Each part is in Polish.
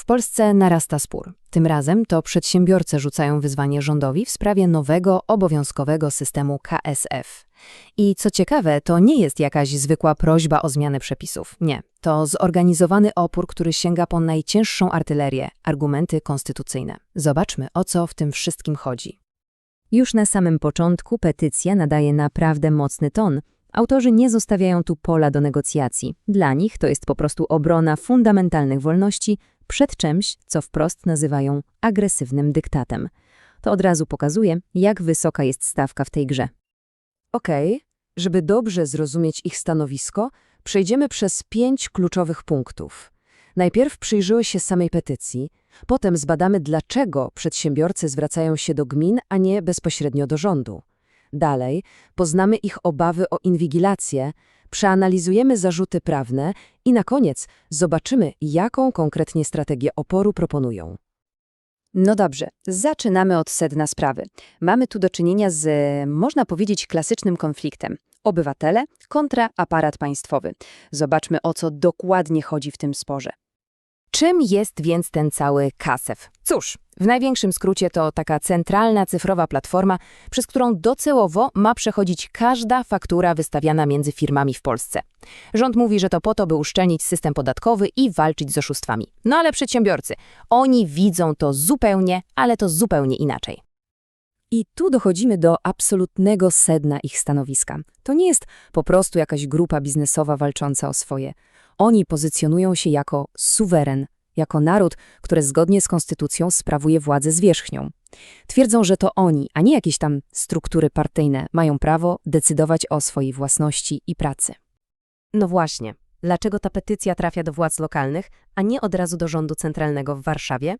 W Polsce narasta spór. Tym razem to przedsiębiorcy rzucają wyzwanie rządowi w sprawie nowego, obowiązkowego systemu KSF. I co ciekawe, to nie jest jakaś zwykła prośba o zmianę przepisów. Nie. To zorganizowany opór, który sięga po najcięższą artylerię argumenty konstytucyjne. Zobaczmy, o co w tym wszystkim chodzi. Już na samym początku petycja nadaje naprawdę mocny ton. Autorzy nie zostawiają tu pola do negocjacji. Dla nich to jest po prostu obrona fundamentalnych wolności przed czymś, co wprost nazywają agresywnym dyktatem. To od razu pokazuje, jak wysoka jest stawka w tej grze. Okej, żeby dobrze zrozumieć ich stanowisko, przejdziemy przez pięć kluczowych punktów. Najpierw przyjrzyły się samej petycji, potem zbadamy, dlaczego przedsiębiorcy zwracają się do gmin, a nie bezpośrednio do rządu. Dalej poznamy ich obawy o inwigilację, przeanalizujemy zarzuty prawne i na koniec zobaczymy, jaką konkretnie strategię oporu proponują. No dobrze, zaczynamy od sedna sprawy. Mamy tu do czynienia z, można powiedzieć, klasycznym konfliktem. Obywatele kontra aparat państwowy. Zobaczmy, o co dokładnie chodzi w tym sporze. Czym jest więc ten cały KASEF? Cóż, w największym skrócie to taka centralna cyfrowa platforma, przez którą docelowo ma przechodzić każda faktura wystawiana między firmami w Polsce. Rząd mówi, że to po to, by uszczelnić system podatkowy i walczyć z oszustwami. No ale przedsiębiorcy, oni widzą to zupełnie, ale to zupełnie inaczej. I tu dochodzimy do absolutnego sedna ich stanowiska. To nie jest po prostu jakaś grupa biznesowa walcząca o swoje. Oni pozycjonują się jako suweren, jako naród, który zgodnie z konstytucją sprawuje władzę zwierzchnią. Twierdzą, że to oni, a nie jakieś tam struktury partyjne, mają prawo decydować o swojej własności i pracy. No właśnie, dlaczego ta petycja trafia do władz lokalnych, a nie od razu do rządu centralnego w Warszawie?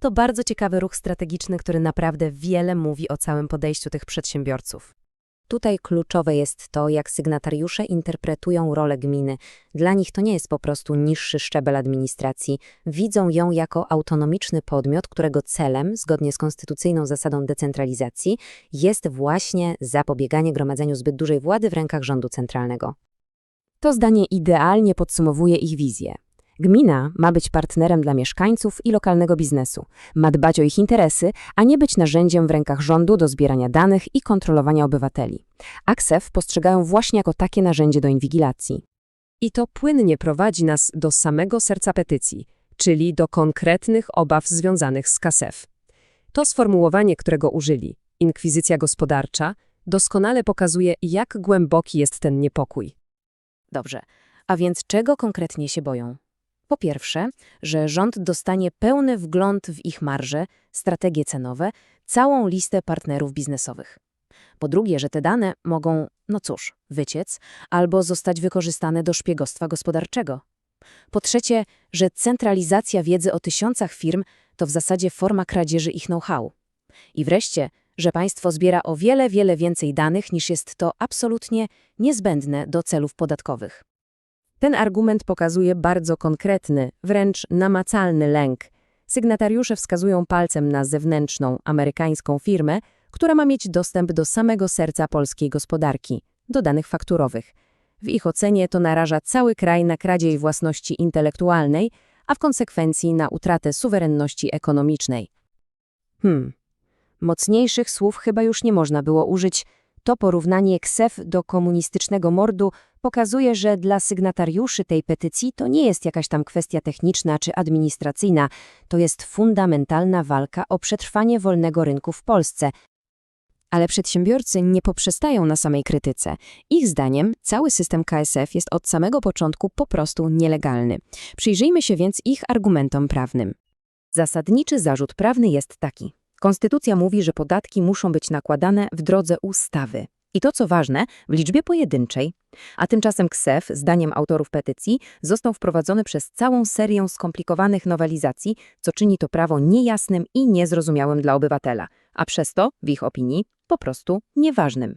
To bardzo ciekawy ruch strategiczny, który naprawdę wiele mówi o całym podejściu tych przedsiębiorców. Tutaj kluczowe jest to, jak sygnatariusze interpretują rolę gminy. Dla nich to nie jest po prostu niższy szczebel administracji. Widzą ją jako autonomiczny podmiot, którego celem, zgodnie z konstytucyjną zasadą decentralizacji, jest właśnie zapobieganie gromadzeniu zbyt dużej władzy w rękach rządu centralnego. To zdanie idealnie podsumowuje ich wizję. Gmina ma być partnerem dla mieszkańców i lokalnego biznesu, ma dbać o ich interesy, a nie być narzędziem w rękach rządu do zbierania danych i kontrolowania obywateli. AKSEF postrzegają właśnie jako takie narzędzie do inwigilacji. I to płynnie prowadzi nas do samego serca petycji, czyli do konkretnych obaw związanych z KASEF. To sformułowanie, którego użyli, inkwizycja gospodarcza, doskonale pokazuje, jak głęboki jest ten niepokój. Dobrze, a więc czego konkretnie się boją? Po pierwsze, że rząd dostanie pełny wgląd w ich marże, strategie cenowe, całą listę partnerów biznesowych. Po drugie, że te dane mogą, no cóż, wyciec albo zostać wykorzystane do szpiegostwa gospodarczego. Po trzecie, że centralizacja wiedzy o tysiącach firm to w zasadzie forma kradzieży ich know-how. I wreszcie, że państwo zbiera o wiele, wiele więcej danych niż jest to absolutnie niezbędne do celów podatkowych. Ten argument pokazuje bardzo konkretny, wręcz namacalny lęk. Sygnatariusze wskazują palcem na zewnętrzną, amerykańską firmę, która ma mieć dostęp do samego serca polskiej gospodarki, do danych fakturowych. W ich ocenie to naraża cały kraj na kradziej własności intelektualnej, a w konsekwencji na utratę suwerenności ekonomicznej. Hmm, mocniejszych słów chyba już nie można było użyć. To porównanie KSEF do komunistycznego mordu pokazuje, że dla sygnatariuszy tej petycji to nie jest jakaś tam kwestia techniczna czy administracyjna, to jest fundamentalna walka o przetrwanie wolnego rynku w Polsce. Ale przedsiębiorcy nie poprzestają na samej krytyce. Ich zdaniem cały system KSF jest od samego początku po prostu nielegalny. Przyjrzyjmy się więc ich argumentom prawnym. Zasadniczy zarzut prawny jest taki. Konstytucja mówi, że podatki muszą być nakładane w drodze ustawy. I to, co ważne, w liczbie pojedynczej. A tymczasem KSEF, zdaniem autorów petycji, został wprowadzony przez całą serię skomplikowanych nowelizacji, co czyni to prawo niejasnym i niezrozumiałym dla obywatela, a przez to, w ich opinii, po prostu nieważnym.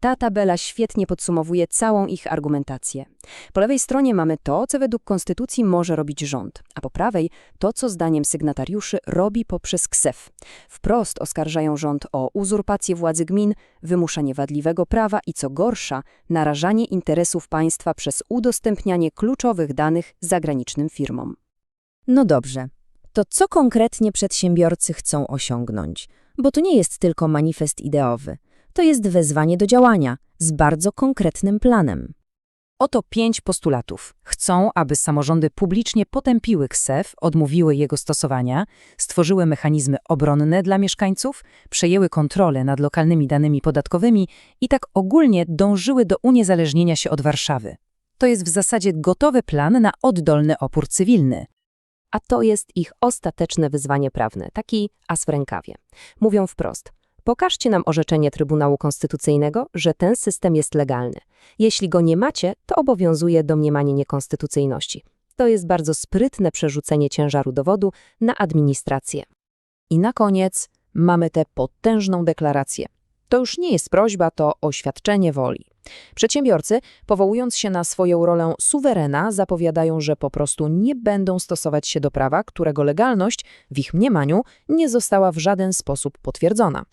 Ta tabela świetnie podsumowuje całą ich argumentację. Po lewej stronie mamy to, co według konstytucji może robić rząd, a po prawej to, co zdaniem sygnatariuszy robi poprzez KSEF. Wprost oskarżają rząd o uzurpację władzy gmin, wymuszanie wadliwego prawa i co gorsza, narażanie interesów państwa przez udostępnianie kluczowych danych zagranicznym firmom. No dobrze, To co konkretnie przedsiębiorcy chcą osiągnąć? Bo to nie jest tylko manifest ideowy. To jest wezwanie do działania z bardzo konkretnym planem. Oto pięć postulatów. Chcą, aby samorządy publicznie potępiły KSEF, odmówiły jego stosowania, stworzyły mechanizmy obronne dla mieszkańców, przejęły kontrolę nad lokalnymi danymi podatkowymi i tak ogólnie dążyły do uniezależnienia się od Warszawy. To jest w zasadzie gotowy plan na oddolny opór cywilny. A to jest ich ostateczne wyzwanie prawne, taki as w rękawie. Mówią wprost. Pokażcie nam orzeczenie Trybunału Konstytucyjnego, że ten system jest legalny. Jeśli go nie macie, to obowiązuje domniemanie niekonstytucyjności. To jest bardzo sprytne przerzucenie ciężaru dowodu na administrację. I na koniec mamy tę potężną deklarację. To już nie jest prośba, to oświadczenie woli. Przedsiębiorcy, powołując się na swoją rolę suwerena, zapowiadają, że po prostu nie będą stosować się do prawa, którego legalność, w ich mniemaniu, nie została w żaden sposób potwierdzona.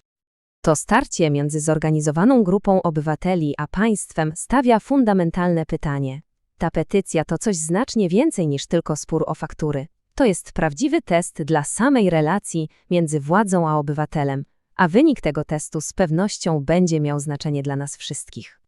To starcie między zorganizowaną grupą obywateli a państwem stawia fundamentalne pytanie. Ta petycja to coś znacznie więcej niż tylko spór o faktury. To jest prawdziwy test dla samej relacji między władzą a obywatelem, a wynik tego testu z pewnością będzie miał znaczenie dla nas wszystkich.